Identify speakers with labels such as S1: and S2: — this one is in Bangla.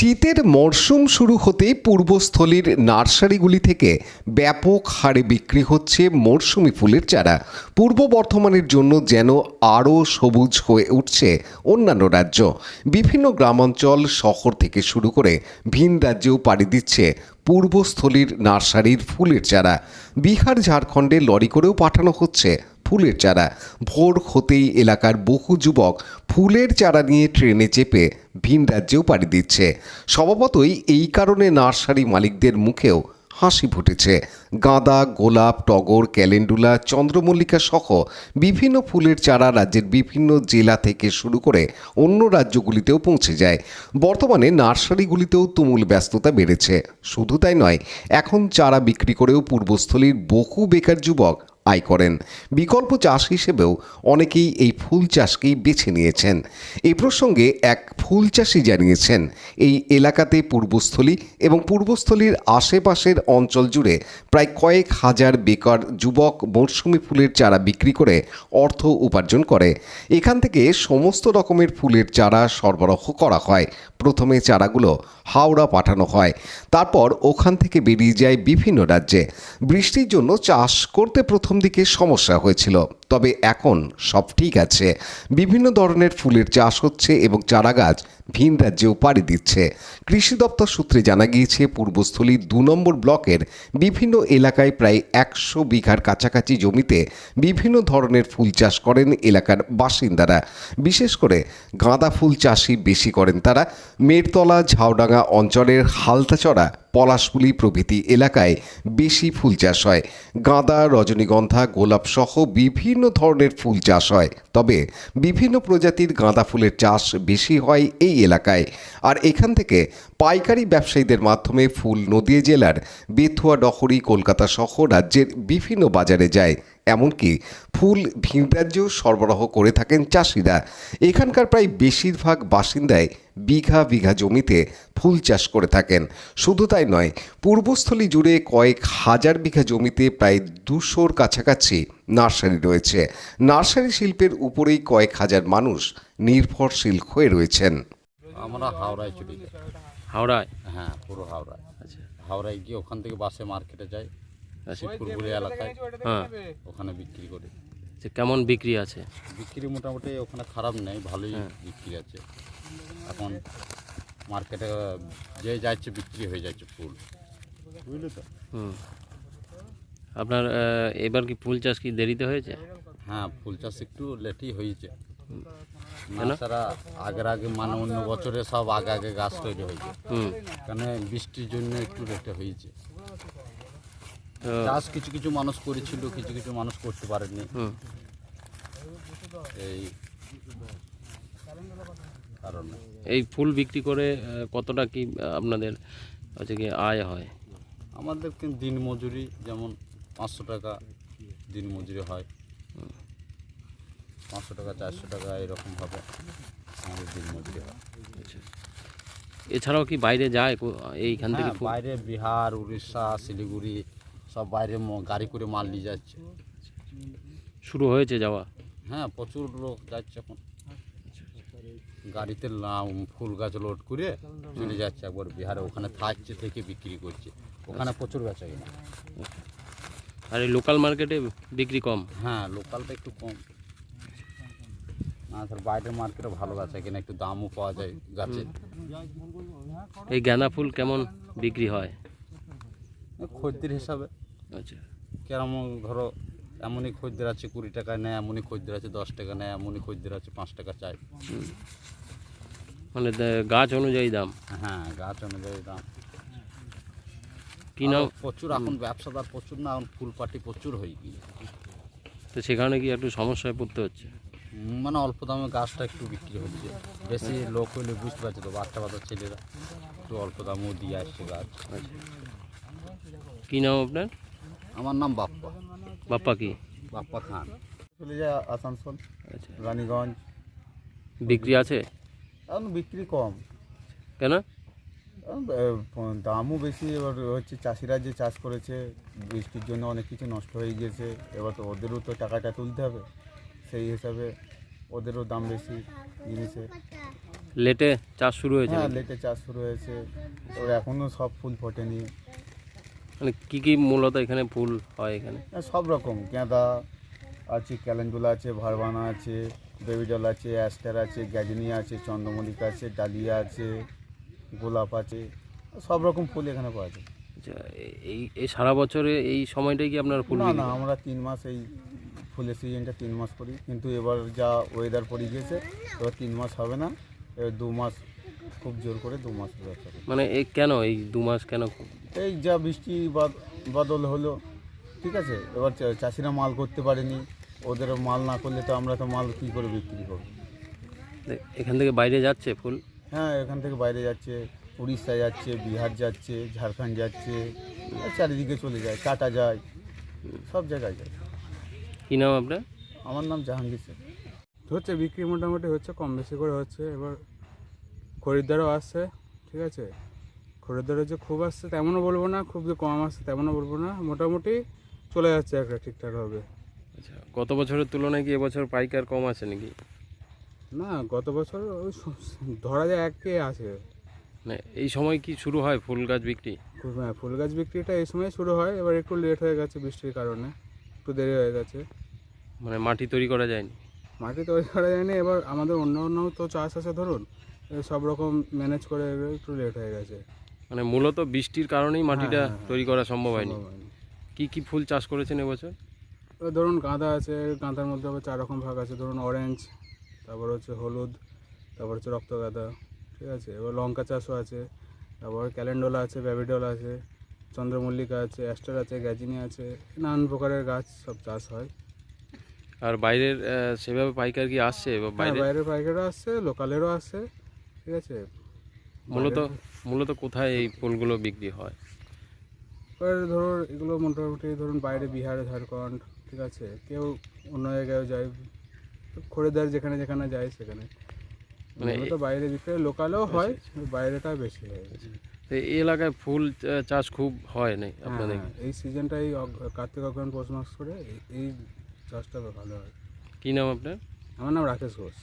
S1: শীতের মরশুম শুরু হতেই পূর্বস্থলীর নার্সারিগুলি থেকে ব্যাপক হারে বিক্রি হচ্ছে মরশুমি ফুলের চারা। পূর্ব বর্ধমানের জন্য যেন আরও সবুজ হয়ে উঠছে অন্যান্য রাজ্য। বিভিন্ন গ্রামাঞ্চল, শহর থেকে শুরু করে ভিন রাজ্যেও পাড়ি দিচ্ছে পূর্বস্থলীর নার্সারির ফুলের চারা। বিহার, ঝাড়খণ্ডে লরি করেও পাঠানো হচ্ছে ফুলের চারা। ভোর হতেই এলাকার বহু যুবক ফুলের চারা নিয়ে ট্রেনে চেপে ভিন রাজ্যেও পাড়ি দিচ্ছে। স্বভাবতই এই কারণে নার্সারি মালিকদের মুখেও হাসি ফুটেছে। গাঁদা, গোলাপ, টগর, ক্যালেন্ডুলা, চন্দ্রমল্লিকা সহ বিভিন্ন ফুলের চারা রাজ্যের বিভিন্ন জেলা থেকে শুরু করে অন্য রাজ্যগুলিতেও পৌঁছে যায়। বর্তমানে নার্সারিগুলিতেও তুমুল ব্যস্ততা বেড়েছে। শুধু তাই নয়, এখন চারা বিক্রি করেও পূর্বস্থলীর বহু বেকার যুবক আয় করেন। বিকল্প চাষ হিসেবেও অনেকেই এই ফুল চাষকেই বেছে নিয়েছেন। এই প্রসঙ্গে এক ফুল চাষি জানিয়েছেন, এই এলাকাতে পূর্বস্থলী এবং পূর্বস্থলীর আশেপাশের অঞ্চল জুড়ে প্রায় কয়েক হাজার বেকার যুবক মরশুমি ফুলের চারা বিক্রি করে অর্থ উপার্জন করে। এখান থেকে সমস্ত রকমের ফুলের চারা সরবরাহ করা হয়। প্রথমে চারাগুলো হাওড়া পাঠানো হয়। তারপর ওখান থেকে বেরিয়ে যায় বিভিন্ন রাজ্যে। বৃষ্টির জন্য চাষ করতে প্রথম দিকে সমস্যা হয়েছিল। তবে এখন সব ঠিক আছে। বিভিন্ন ধরনের ফুলের চাষ হচ্ছে এবং চারা গাছ ভিন রাজ্যেও পাড়ি দিচ্ছে। কৃষি দপ্তর সূত্রে জানা গিয়েছে, পূর্বস্থলী দু নম্বর ব্লকের বিভিন্ন এলাকায় প্রায় একশো বিঘার কাছাকাছি জমিতে বিভিন্ন ধরনের ফুল চাষ করেন এলাকার বাসিন্দারা। বিশেষ করে গাঁদা ফুল চাষই বেশি করেন তারা। মেরতলা, ঝাউডাঙ্গা অঞ্চলের হালতাচড়া, পলাশপুলি প্রভৃতি এলাকায় বেশি ফুল চাষ হয়। গাঁদা, রজনীগন্ধা গোলাপ সহ বিভিন্ন ধরনের ফুল চাষ হয়, তবে বিভিন্ন প্রজাতির গাঁদা ফুলের চাষ বেশি হয় এই এলাকায়। আর এখান থেকে পাইকারি ব্যবসায়ীদের মাধ্যমে ফুল নদিয়া জেলার বেথুয়া, ডহরি, কলকাতা সহ রাজ্যের বিভিন্ন বাজারে যায়। এমনকি ফুল ভিন রাজ্যেও সরবরাহ করে থাকেন চাষিরা। এখানকার প্রায় বেশিরভাগ বাসিন্দাই বিঘা বিঘা জমিতে ফুল চাষ করে থাকেন। শুধু তাই নয় পূর্বস্থলী জুড়ে কয়েক হাজার বিঘা জমিতে প্রায় দুশোর কাছাকাছি নার্সারি রয়েছে। নার্সারি শিল্পের উপরেই কয়েক হাজার মানুষ নির্ভরশীল হয়ে রয়েছেন।
S2: আমরা হাওড়ায় চলে যাই
S3: হাওড়ায়?
S2: হ্যাঁ পুরো হাওড়ায়।
S3: আচ্ছা।
S2: হাওড়ায় গিয়ে ওখান থেকে বাসে মার্কেটে যাই। এলাকায়।
S3: হ্যাঁ।
S2: ওখানে বিক্রি করি।
S3: যে কেমন বিক্রি আছে?
S2: বিক্রি মোটামুটি ওখানে খারাপ নেই ভালোই
S3: হ্যাঁ।
S2: বিক্রি আছে। এখন মার্কেটে যে যাচ্ছে বিক্রি হয়ে যাচ্ছে ফুল। বুঝলি তো?
S3: হুম। আপনার এবার কি ফুল চাষ কি দেরিতে হয়েছে?
S2: হ্যাঁ ফুল চাষ একটু লেটই হয়েছে? তারা আগের আগে মানে অন্য বছরে সব আগে আগে গাছ তৈরি হয়েছে।
S3: হুম।
S2: কেন বৃষ্টির জন্য একটু লেটে হয়েছে। চাষ কিছু কিছু মানুষ করেছিল কিছু কিছু মানুষ করতে পারেনি এই কারণে।
S3: এই ফুল বিক্রি করে কতটা কি আপনাদের হচ্ছে কি আয় হয়?
S2: আমাদের কিন্তু দিন মজুরি যেমন পাঁচশো টাকা দিন মজুরি হয়। পাঁচশো টাকা চারশো টাকা এরকমভাবে আমাদের দিন মজুরি হয়।
S3: এছাড়াও কি বাইরে যায় এইখান থেকে
S2: হ্যাঁ বাইরে বিহার উড়িষ্যা শিলিগুড়ি সব বাইরে গাড়ি করে মাল নিয়ে যাচ্ছে।
S3: শুরু হয়েছে যাওয়া?
S2: হ্যাঁ প্রচুর লোক যাচ্ছে এখন। গাড়িতে ফুল গাছ লোড করে চলে যাচ্ছে একবার বিহারে। ওখানে থাকছে থেকে বিক্রি করছে। ওখানে প্রচুর বেচা কিনা
S3: আর এই লোকাল মার্কেটে বিক্রি কম?
S2: হ্যাঁ লোকালটা একটু কম। না স্যার বাইরের মার্কেটে ভালো গাছ কিনা একটু দামও পাওয়া যায় গাছে
S3: এই গাঁদা ফুল কেমন বিক্রি হয়?
S2: খদ্দের হিসাবে।
S3: আচ্ছা।
S2: কেমন ধরো এমনই খদ্দের আছে কুড়ি টাকা নেয় এমনই খদ্দের আছে দশ টাকা নেয় এমনই খদ্দের আছে পাঁচ টাকা চাই
S3: মানে গাছ অনুযায়ী দাম?
S2: হ্যাঁ গাছ অনুযায়ী দাম।
S3: কি নাম?
S2: আরও প্রচুর এখন ব্যবসাদার প্রচুর না এখন ফুল পাটি প্রচুর হয়ে গিয়ে।
S3: তো সেখানে কি একটু সমস্যায় পড়তে হচ্ছে?
S2: মানে অল্প দামে গাছটা একটু বিক্রি হচ্ছে। বেশি লোক হইলে বুঝতে পারছে তো বাচ্চা বাচ্চা ছেলেরা একটু অল্প দামেও দিয়ে আসছে গাছ।
S3: কি নাম আপনার?
S2: আমার নাম বাপ্পা।
S3: বাপ্পা কি?
S2: বাপ্পা খান।
S4: চলে যায় আসানসোল
S3: আচ্ছা।
S4: রানীগঞ্জ।
S3: বিক্রি আছে?
S4: এখন বিক্রি কম।
S3: কেন?
S4: দামও বেশি এবার হচ্ছে চাষিরা যে চাষ করেছে বৃষ্টির জন্য অনেক কিছু নষ্ট হয়ে গিয়েছে এবার তো ওদেরও তো টাকাটা তুলতে হবে সেই হিসাবে ওদেরও দাম বেশি জিনিসের।
S3: লেটে চাষ শুরু হয়েছে
S4: হ্যাঁ লেটে চাষ শুরু হয়েছে এবার এখনও সব ফুল ফোটেনি।
S3: মানে কি কি মূলত এখানে ফুল হয় এখানে?
S4: হ্যাঁ, সব রকম। গাঁদা আছে ক্যালেন্ডুলা আছে ভারবানা আছে বেবিডল আছে অ্যাস্টার আছে গ্যাজনিয়া আছে চন্দ্রমল্লিকা আছে ডালিয়া আছে গোলাপ আছে সব রকম ফুল এখানে পাওয়া যায়।
S3: আচ্ছা এই এই সারা বছরে এই সময়টাই কি আপনার ফুল
S4: না না আমরা তিন মাস এই ফুলের সিজনটা তিন মাস করি। কিন্তু এবার যা ওয়েদার পড়ে গিয়েছে এবার তিন মাস হবে না এবার দু মাস খুব জোর করে দু মাস ব্যবসা করি
S3: মানে এই কেন? এই দু মাস কেন
S4: এই যা বৃষ্টি বাদ- বাদল হলো ঠিক আছে? এবার চাষিরা মাল করতে পারেনি ওদের মাল না করলে তো আমরা তো মাল কী করে বিক্রি করব?
S3: এখান থেকে বাইরে যাচ্ছে ফুল?
S4: হ্যাঁ এখান থেকে বাইরে যাচ্ছে উড়িষ্যা যাচ্ছে বিহার যাচ্ছে ঝাড়খণ্ড যাচ্ছে চারিদিকে চলে যায় টাটা যায় সব জায়গায় যায়।
S3: কি নাম আপনার?
S4: আমার নাম জাহাঙ্গীর শেখ।
S5: হচ্ছে বিক্রি মোটামুটি হচ্ছে কম বেশি করে হচ্ছে এবার খরিদ্দারও আসছে ঠিক আছে? খরিদ্দারও যে খুব আসছে তেমনও বলব না খুব যে কম আসছে তেমনও বলব না মোটামুটি চলে যাচ্ছে একটা ঠিকঠাকভাবে
S3: আচ্ছা গত বছরের তুলনায় কি এবছর পাইকার কম আছে নাকি?
S5: না গত বছর ওই ধরা যায় এককে আছে।
S3: মানে এই সময় কি শুরু হয় ফুল গাছ বিক্রি?
S5: হ্যাঁ ফুল গাছ বিক্রিটা এই সময় শুরু হয় এবার একটু লেট হয়ে গেছে বৃষ্টির কারণে একটু দেরি হয়ে গেছে।
S3: মানে মাটি তৈরি করা যায়নি?
S5: মাটি তৈরি করা যায়নি এবার আমাদের অন্য অন্য তো চাষ আছে ধরুন সব রকম ম্যানেজ করে এবার একটু লেট হয়ে গেছে।
S3: মানে মূলত বৃষ্টির কারণেই মাটিটা
S5: হ্যাঁ, হ্যাঁ।
S3: তৈরি করা সম্ভব হয়নি। কি কি ফুল চাষ করেছেন এবছর?
S5: ধরুন গাঁদা আছে গাঁদার মধ্যে আবার চার রকম ভাগ আছে ধরুন অরেঞ্জ তারপর হচ্ছে হলুদ তারপর হচ্ছে রক্তগাঁদা ঠিক আছে? এবার লঙ্কা চাষও আছে তারপর ক্যালেন্ডোলা আছে ব্যাবিডল আছে চন্দ্রমল্লিকা আছে অ্যাস্টার আছে গ্যাজিনি আছে নানান প্রকারের গাছ সব চাষ হয়।
S3: আর বাইরের সেভাবে পাইকার কি আসছে?
S5: হ্যাঁ
S3: বাইরে
S5: বাইরের পাইকারও আসছে লোকালেরও আসছে। ঠিক আছে?
S3: মূলত মূলত কোথায় এই ফুলগুলো বিক্রি হয়?
S5: এবার ধরুন এগুলো মোটামুটি ধরুন বাইরে বিহারে ঝাড়খণ্ড ঠিক আছে? কেউ অন্য জায়গায়ও যায়। খরিদ্দার যেখানে যেখানে যায় সেখানে।
S3: মানে
S5: তো বাইরে বিক্রি লোকালেও হয় বাইরেটা বেশি হয়।
S3: তো এই এলাকায় ফুল চাষ খুব হয় না
S5: হ্যাঁ,
S3: আপনাদের?
S5: হ্যাঁ, এই সিজনটাই কার্তিক অগ্রহণ পৌষ মাস করে এই- এই চাষটা ভালো হয়।
S3: কি নাম আপনার?
S5: আমার নাম রাকেশ ঘোষ।